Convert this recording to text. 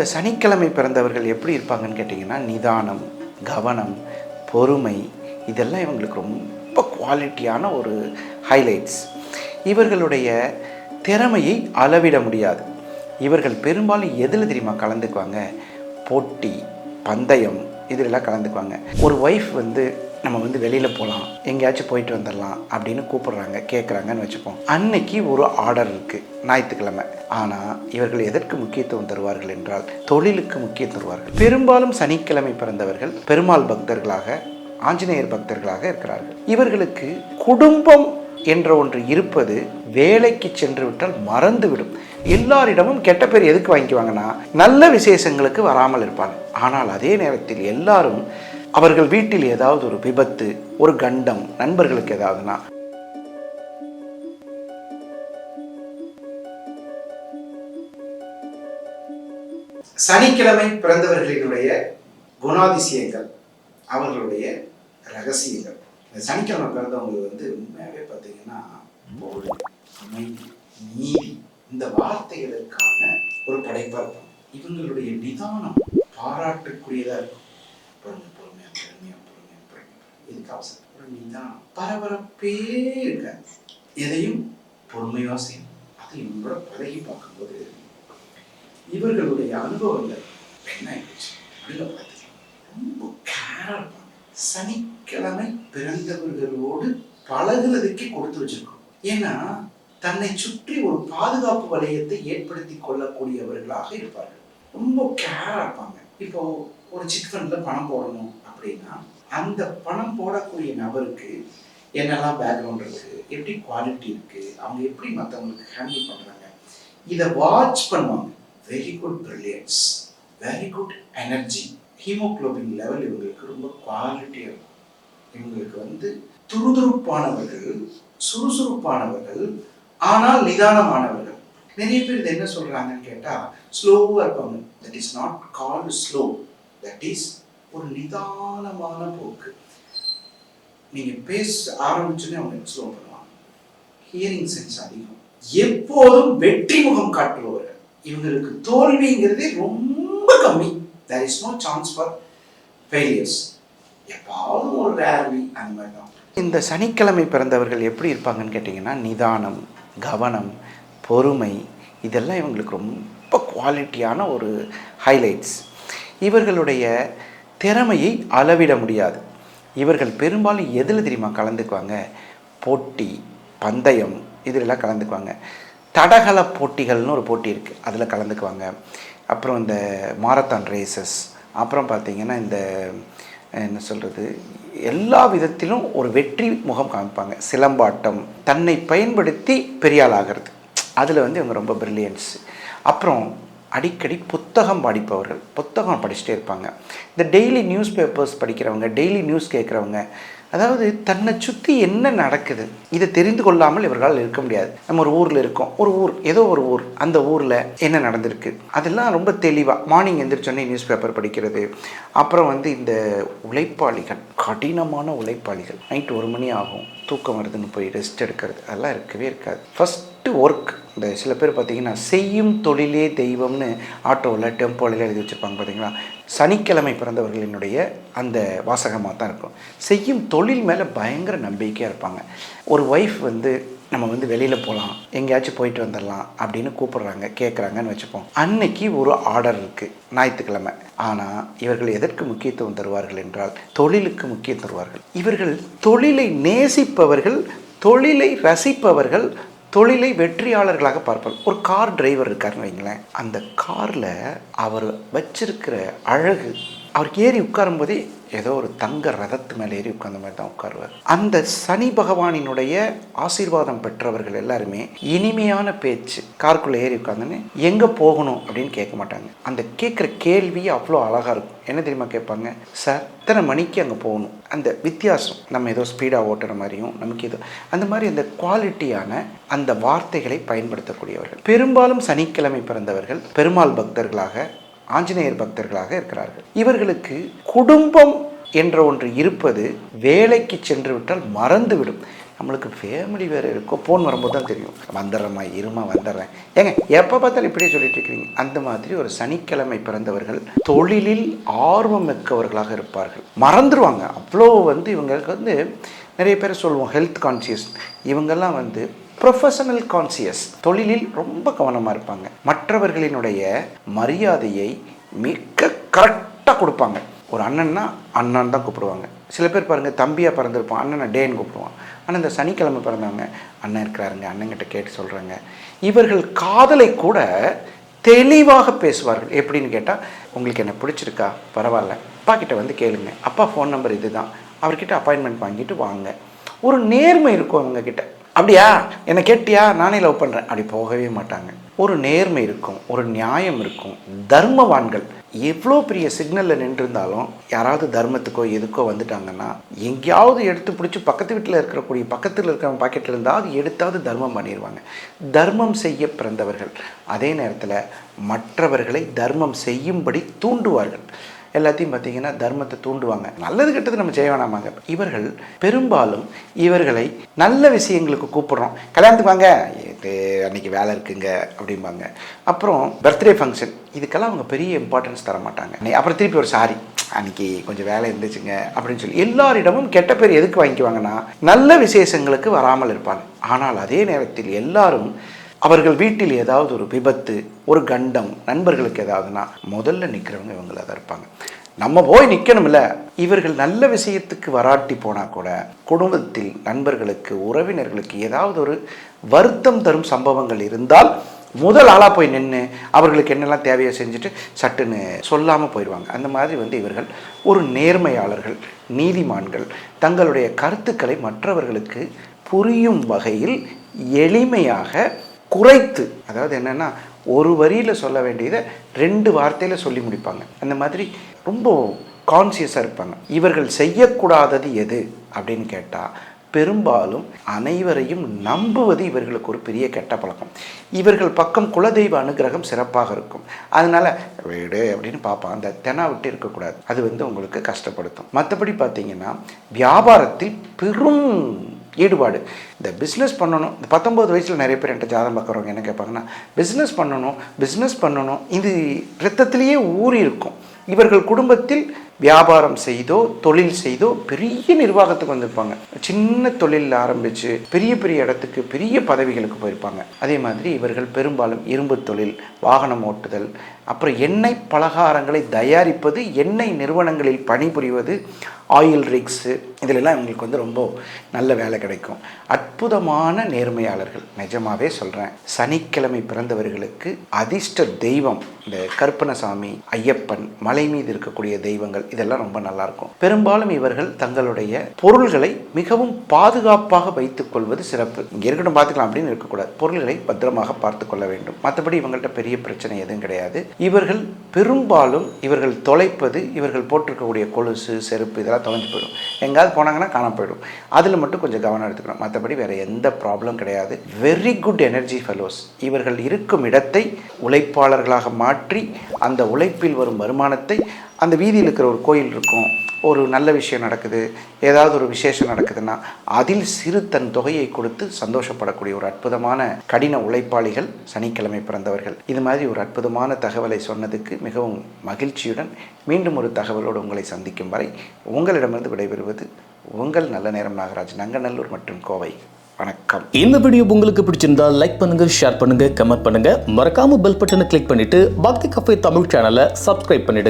இந்த சனிக்கிழமை பிறந்தவர்கள் எப்படி இருப்பாங்கன்னு கேட்டிங்கன்னா நிதானம் கவனம் பொறுமை இதெல்லாம் இவங்களுக்கு ரொம்ப குவாலிட்டியான ஒரு ஹைலைட்ஸ் இவர்களுடைய திறமையை அளவிட முடியாது. இவர்கள் பெரும்பாலும் எதில் தெரியுமா கலந்துக்குவாங்க? போட்டி பந்தயம் இதிலெல்லாம் கலந்துக்குவாங்க. ஒரு ஒய்ஃப் வந்து நம்ம வந்து வெளியில் போகலாம் எங்கேயாச்சும் போயிட்டு வந்துடலாம் அப்படின்னு கூப்பிடுறாங்க கேட்குறாங்கன்னு வச்சுப்போம். அன்னைக்கு ஒரு ஆர்டர் இருக்குது ஞாயிற்றுக்கிழமை. ஆனால் இவர்கள் எதற்கு முக்கியத்துவம் தருவார்கள் என்றால் தொழிலுக்கு முக்கியம் தருவார்கள். பெரும்பாலும் சனிக்கிழமை பிறந்தவர்கள் பெருமாள் பக்தர்களாக ஆஞ்சநேயர் பக்தர்களாக இருக்கிறார்கள். இவர்களுக்கு குடும்பம் என்ற ஒன்று இருப்பது வேலைக்கு சென்று விட்டால் மறந்துவிடும். எல்லாரிடமும் கெட்ட பேர் எதுக்கு வாங்கிக்குவாங்கன்னா நல்ல விசேஷங்களுக்கு வராமல் இருப்பாங்க. ஆனால் அதே நேரத்தில் எல்லாரும் அவர்கள் வீட்டில் ஏதாவது ஒரு விபத்து ஒரு கண்டம் நண்பர்களுக்கு ஏதாவதுனா? சனிக்கிழமை பிறந்தவர்களினுடைய குணாதிசயங்கள் அவர்களுடைய ரகசியங்கள். இந்த சனிக்கிழமை பிறந்தவங்க வந்து உண்மையாகவே பார்த்தீங்கன்னா அமைதி நீதி இந்த வார்த்தைகளுக்கான ஒரு படைப்பாக இருக்கும் இவங்களுடைய நிதானம் பாராட்டுக்குரியதாக இருக்கும். இதுக்கு அவசரம் பரபரப்பே இருக்காது எதையும் பொறுமையாக செய்யணும். அது இவங்களோட பழகி பார்க்கும்போது இவர்களுடைய அனுபவங்கள் என்ன ஆயிடுச்சு உள்ள பார்த்தீங்கன்னா ரொம்ப கேரா இருப்பாங்க. சனிக்கிழமை பிறந்தவர்களோடு பழகுறதுக்கே கொடுத்து வச்சிருக்கோம். ஏன்னா தன்னை சுற்றி ஒரு பாதுகாப்பு வளையத்தை ஏற்படுத்தி கொள்ளக்கூடியவர்களாக இருப்பார்கள். ரொம்ப கேரா இருப்பாங்க. இப்போ ஒரு சிட் பணம் போடணும் அப்படின்னா அந்த பணம் போடக்கூடிய நபருக்கு என்னெல்லாம் பேக்ரவுண்ட் இருக்கு? எப்படி குவாலிட்டி இருக்கு? அவங்க எப்படி மற்றவங்களுக்கு ஹேண்டில் பண்றாங்க? இதை வாட்ச் பண்ணுவாங்க. Very good brilliance very good energy haemoglobin level இவங்களுக்கு ரொம்ப குவாலிட்டியாக இருக்கும். இவங்களுக்கு வந்து துருதுருப்பானவர்கள் சுறுசுறுப்பானவர்கள் ஆனால் நிதானமானவர்கள். நிறைய பேர் இது என்ன சொல்றாங்கன்னு கேட்டால் ஸ்லோவாக இருப்பாங்க. That is not called slow that is ஒரு நிதானமான போக்கு. நீங்க பேச ஆரம்பிச்சுன்னே அவங்க ஸ்லோ பண்ணுவாங்க. ஹியரிங் சென்ஸ் அதிகம். எப்போதும் வெற்றி முகம் காட்டுபவர்கள் இவங்களுக்கு தோல்விங்கிறதே ரொம்ப கம்மி. There is no chance for failures எப்பாவது ஒரு ரேர்லி அந்த மாதிரி தான். இந்த சனிக்கிழமை பிறந்தவர்கள் எப்படி இருப்பாங்கன்னு கேட்டிங்கன்னா நிதானம் கவனம் பொறுமை இதெல்லாம் இவங்களுக்கு ரொம்ப குவாலிட்டியான ஒரு ஹைலைட்ஸ் இவர்களுடைய திறமையை அளவிட முடியாது. இவர்கள் பெரும்பாலும் எதில் தெரியுமா கலந்துக்குவாங்க? போட்டி பந்தயம் இதிலெல்லாம் கலந்துக்குவாங்க. தடகள போட்டிகள்னு ஒரு போட்டி இருக்குது அதில் கலந்துக்குவாங்க. அப்புறம் இந்த மாரத்தான் ரேசஸ். அப்புறம் பார்த்திங்கன்னா இந்த என்ன சொல்கிறது எல்லா விதத்திலும் ஒரு வெற்றி முகம் காமிப்பாங்க. சிலம்பாட்டம் தன்னை பயன்படுத்தி பெரியாள் ஆகிறது. அதில் வந்து இவங்க ரொம்ப பிரில்லியன்ஸ் அப்புறம் அடிக்கடி புத்தகம் படிப்பவர்கள் புத்தகம் படிச்சுட்டே இருப்பாங்க. இந்த டெய்லி நியூஸ் பேப்பர்ஸ் படிக்கிறவங்க டெய்லி நியூஸ் கேட்குறவங்க அதாவது தன்னை சுற்றி என்ன நடக்குது இதை தெரிந்து கொள்ளாமல் இவர்களால் இருக்க முடியாது. நம்ம ஒரு ஊரில் இருக்கோம் ஒரு ஊர் ஏதோ ஒரு ஊர் அந்த ஊரில் என்ன நடந்திருக்கு அதெல்லாம் ரொம்ப தெளிவாக மார்னிங் எந்திரிச்சோன்னே நியூஸ் பேப்பர் படிக்கிறது. அப்புறம் வந்து இந்த உழைப்பாளிகள் கடினமான உழைப்பாளிகள் நைட் ஒரு மணி ஆகும் தூக்கம் வருதுன்னு போய் ரெஸ்ட் எடுக்கிறது அதெல்லாம் இருக்கவே இருக்காது. ஃபஸ்ட் ஃபஸ்ட்டு ஒர்க் இந்த சில பேர் பார்த்திங்கன்னா செய்யும் தொழிலே தெய்வம்னு ஆட்டோவில் டெம்போவில் எழுதி வச்சுருப்பாங்க பார்த்திங்களா? சனிக்கிழமை பிறந்தவர்களினுடைய அந்த வாசகமாக தான் இருக்கும். செய்யும் தொழில் மேலே பயங்கர நம்பிக்கையாக இருப்பாங்க. ஒரு ஒய்ஃப் வந்து நம்ம வந்து வெளியில் போகலாம் எங்கேயாச்சும் போயிட்டு வந்துடலாம் அப்படின்னு கூப்பிடுறாங்க கேட்குறாங்கன்னு வச்சுப்போம். அன்னைக்கு ஒரு ஆர்டர் இருக்குது ஞாயிற்றுக்கிழமை. ஆனால் இவர்கள் எதற்கு முக்கியத்துவம் தருவார்கள் என்றால் தொழிலுக்கு முக்கியம் தருவார்கள். இவர்கள் தொழிலை நேசிப்பவர்கள் தொழிலை ரசிப்பவர்கள் தொழிலை வெற்றியாளர்களாக பார்ப்பார் ஒரு கார் டிரைவர் இருக்காருன்னு வைங்களேன். அந்த காரில் அவர் வச்சிருக்கிற அழகு அவர் ஏறி உட்காரும்போதே ஏதோ ஒரு தங்க ரதத்து மேலே ஏறி உட்கார்ந்த மாதிரி தான் உட்காருவார். அந்த சனி பகவானினுடைய ஆசீர்வாதம் பெற்றவர்கள் எல்லாருமே இனிமையான பேச்சு காருக்குள்ளே ஏறி உட்காந்துன்னு எங்கே போகணும் அப்படின்னு கேட்க மாட்டாங்க. அந்த கேட்குற கேள்வி அவ்வளோ அழகாக இருக்கும். என்ன தெரியுமா கேட்பாங்க? சார் இத்தனை மணிக்கு அங்கே போகணும். அந்த வித்தியாசம் நம்ம ஏதோ ஸ்பீடாக ஓட்டுற மாதிரியும் நமக்கு ஏதோ அந்த மாதிரி அந்த குவாலிட்டியான அந்த வார்த்தைகளை பயன்படுத்தக்கூடியவர்கள். பெரும்பாலும் சனிக்கிழமை பிறந்தவர்கள் பெருமாள் பக்தர்களாக ஆஞ்சநேயர் பக்தர்களாக இருக்கிறார்கள். இவர்களுக்கு குடும்பம் என்ற ஒன்று இருப்பது வேலைக்கு சென்று விட்டால் மறந்துவிடும். நம்மளுக்கு ஃபேமிலி வேறு இருக்கும் ஃபோன் வரும்போது தான் தெரியும். வந்துடுறேம்மா இருமா வந்துடுறேன். ஏங்க எப்போ பார்த்தாலும் இப்படியே சொல்லிட்டு இருக்கிறீங்க. அந்த மாதிரி ஒரு சனிக்கிழமை பிறந்தவர்கள் தொழிலில் ஆர்வம் மிக்கவர்களாக இருப்பார்கள். மறந்துடுவாங்க அவ்வளோ வந்து இவங்களுக்கு வந்து நிறைய பேர் சொல்லுவோம் ஹெல்த் கான்சியஸ் இவங்கெல்லாம் வந்து ப்ரொஃபஷனல் கான்சியஸ் தொழிலில் ரொம்ப கவனமாக இருப்பாங்க. மற்றவர்களினுடைய மரியாதையை மிக கரெக்டாக கொடுப்பாங்க. ஒரு அண்ணன்னா அண்ணன் தான் கூப்பிடுவாங்க. சில பேர் பாருங்கள் தம்பியாக பிறந்திருப்பான் அண்ணனை டேன்னு கூப்பிடுவான். ஆனால் இந்த சனிக்கிழமை பிறந்தவங்க அண்ணன் இருக்கிறாருங்க அண்ணங்கிட்ட கேட்டு சொல்கிறாங்க இவர்கள் காதலை கூட தெளிவாக பேசுவார்கள். எப்படின்னு கேட்டால் உங்களுக்கு என்ன பிடிச்சிருக்கா? பரவாயில்ல. அப்பா கிட்ட வந்து கேளுங்க. அப்பா ஃபோன் நம்பர் இது தான் அவர்கிட்ட அப்பாயின்மெண்ட் வாங்கிட்டு வாங்க. ஒரு நேர்மை இருக்கும் அவங்கக்கிட்ட அப்படியா? என்னை கேட்டியா? நானே லவ் பண்ணுறேன் அப்படி போகவே மாட்டாங்க. ஒரு நேர்மை இருக்கும் ஒரு நியாயம் இருக்கும் தர்மவான்கள். எவ்வளோ பெரிய சிக்னலில் நின்றுருந்தாலும் யாராவது தர்மத்துக்கோ எதுக்கோ வந்துட்டாங்கன்னா எங்கேயாவது எடுத்து பிடிச்சி பக்கத்து வீட்டில் இருக்கக்கூடிய பக்கத்தில் இருக்கிறவங்க பாக்கெட்டில் இருந்தால் அது எடுத்தாவது தர்மம் பண்ணிடுவாங்க தர்மம் செய்ய பிறந்தவர்கள். அதே நேரத்தில் மற்றவர்களை தர்மம் செய்யும்படி தூண்டுவார்கள். எல்லாத்தையும் பார்த்தீங்கன்னா தர்மத்தை தூண்டுவாங்க. நல்லது கெட்டது நம்ம செய்ய வேணாமாங்க. இவர்கள் பெரும்பாலும் இவர்களை நல்ல விஷயங்களுக்கு கூப்பிடுறோம். கல்யாணத்துக்கு வாங்க. இது அன்னைக்கு வேலை இருக்குங்க அப்படிம்பாங்க. அப்புறம் பர்த்டே ஃபங்க்ஷன் இதுக்கெல்லாம் அவங்க பெரிய இம்பார்ட்டன்ஸ் தர மாட்டாங்க. அப்புறம் திருப்பி ஒரு சாரி அன்னைக்கு கொஞ்சம் வேலை இருந்துச்சுங்க அப்படின்னு சொல்லி எல்லாரிடமும் கெட்ட பேர் எதுக்கு வாங்கிக்குவாங்கன்னா நல்ல விசேஷங்களுக்கு வராமல் இருப்பாங்க. ஆனால் அதே நேரத்தில் எல்லாரும் அவர்கள் வீட்டில் ஏதாவது ஒரு விபத்து ஒரு கண்டம் நண்பர்களுக்கு ஏதாவதுனா முதல்ல நிற்கிறவங்க இவங்கள தான் இருப்பாங்க. நம்ம போய் நிற்கணும்ல இவர்கள் நல்ல விஷயத்துக்கு வராட்டி போனால் கூட குடும்பத்தில் நண்பர்களுக்கு உறவினர்களுக்கு ஏதாவது ஒரு வருத்தம் தரும் சம்பவங்கள் இருந்தால் முதல் ஆளாக போய் நின்று அவர்களுக்கு என்னெல்லாம் தேவையோ செஞ்சுட்டு சட்டுன்னு சொல்லாமல் போயிடுவாங்க அந்த மாதிரி வந்து இவர்கள் ஒரு நேர்மையாளர்கள் நீதிமான்கள் தங்களுடைய கருத்துக்களை மற்றவர்களுக்கு புரியும் வகையில் எளிமையாக குறைத்து அதாவது என்னென்னா ஒரு வரியில் சொல்ல வேண்டியதை ரெண்டு வார்த்தையில் சொல்லி முடிப்பாங்க. அந்த மாதிரி ரொம்ப கான்சியஸாக இருப்பாங்க. இவர்கள் செய்யக்கூடாதது எது அப்படின்னு கேட்டால் பெரும்பாலும் அனைவரையும் நம்புவது இவர்களுக்கு ஒரு பெரிய கெட்ட பழக்கம். இவர்கள் பக்கம் குலதெய்வ அனுகிரகம் சிறப்பாக இருக்கும். அதனால் வீடு அப்படின்னு பார்ப்பான். அந்த தெனா விட்டு இருக்கக்கூடாது. அது வந்து உங்களுக்கு கஷ்டப்படுத்தும். மற்றபடி பார்த்தீங்கன்னா வியாபாரத்தில் பெரும் ஈடுபாடு. இந்த பிஸ்னஸ் பண்ணணும். இந்த பத்தொம்பது வயசில் நிறைய பேர் என்கிட்ட ஜாதகம் பார்க்குறவங்க என்ன கேட்பாங்கன்னா பிஸ்னஸ் பண்ணணும் பிஸ்னஸ் பண்ணணும். இது ரத்தத்திலேயே ஊறி இருக்கும் இவர்கள் குடும்பத்தில் வியாபாரம் செய்தோ தொழில் செய்தோ பெரிய நிர்வாகத்துக்கு வந்திருப்பாங்க. சின்ன தொழிலில் ஆரம்பித்து பெரிய பெரிய இடத்துக்கு பெரிய பதவிகளுக்கு போயிருப்பாங்க. அதே மாதிரி இவர்கள் பெரும்பாலும் இரும்பு தொழில் வாகனம் ஓட்டுதல் அப்புறம் எண்ணெய் பலகாரங்களை தயாரிப்பது எண்ணெய் நிறுவனங்களில் பணிபுரிவது ஆயில் ரிக்ஸு இதிலெல்லாம் இவங்களுக்கு வந்து ரொம்ப நல்ல வேலை கிடைக்கும். அற்புதமான நேர்மையாளர்கள் நிஜமாகவே சொல்கிறேன் சனிக்கிழமை பிறந்தவர்களுக்கு அதிர்ஷ்ட தெய்வம் இந்த கற்பனசாமி ஐயப்பன் மலை மீது இருக்கக்கூடிய தெய்வங்கள் இதெல்லாம் ரொம்ப நல்லாயிருக்கும். பெரும்பாலும் இவர்கள் தங்களுடைய பொருள்களை மிகவும் பாதுகாப்பாக வைத்துக் கொள்வது சிறப்பு. இங்கே இருக்கட்டும் பார்த்துக்கலாம் அப்படின்னு இருக்கக்கூடாது. பொருள்களை பத்திரமாக பார்த்து கொள்ள வேண்டும். மற்றபடி இவங்கள்ட்ட பெரிய பிரச்சனை எதுவும் கிடையாது. இவர்கள் பெரும்பாலும் இவர்கள் தொலைப்பது இவர்கள் போட்டிருக்கக்கூடிய கொலுசு செருப்பு இதெல்லாம் தொலைஞ்சு போயிடும். எங்காவது போனாங்கன்னா காணாம போயிடும். அதில் மட்டும் கொஞ்சம் கவனம் எடுத்துக்கணும். மற்றபடி வேற எந்த ப்ராப்ளம் கிடையாது. வெரி குட் எனர்ஜி ஃபெலோஸ் இவர்கள் இருக்கும் இடத்தை உழைப்பாளர்களாக மாற்றி அந்த உழைப்பில் வரும் வருமானத்தை அந்த வீதியில் இருக்கிற ஒரு கோயில் இருக்கும். ஒரு நல்ல விஷயம் நடக்குது. ஏதாவது ஒரு விசேஷம் நடக்குதுன்னா அதில் சிறு தன் தொகையை கொடுத்து சந்தோஷப்படக்கூடிய ஒரு அற்புதமான கடின உழைப்பாளிகள் சனிக்கிழமை பிறந்தவர்கள். இது மாதிரி ஒரு அற்புதமான தகவலை சொன்னதுக்கு மிகவும் மகிழ்ச்சியுடன் மீண்டும் ஒரு தகவலோடு உங்களை சந்திக்கும் வரை உங்களிடமிருந்து விடைபெறுவது உங்கள் நல்ல நேரம் நாகராஜ் நங்கநல்லூர் மற்றும் கோவை. வணக்கம். இந்த வீடியோ உங்களுக்கு பிடிச்சிருந்தா லைக் பண்ணுங்க ஷேர் பண்ணுங்க கமெண்ட் பண்ணுங்க. மறக்காம பெல் பட்டனை கிளிக் பண்ணிட்டு பக்தி கஃபே தமிழ் சேனலை சப்ஸ்கிரைப் பண்ணிடுங்க.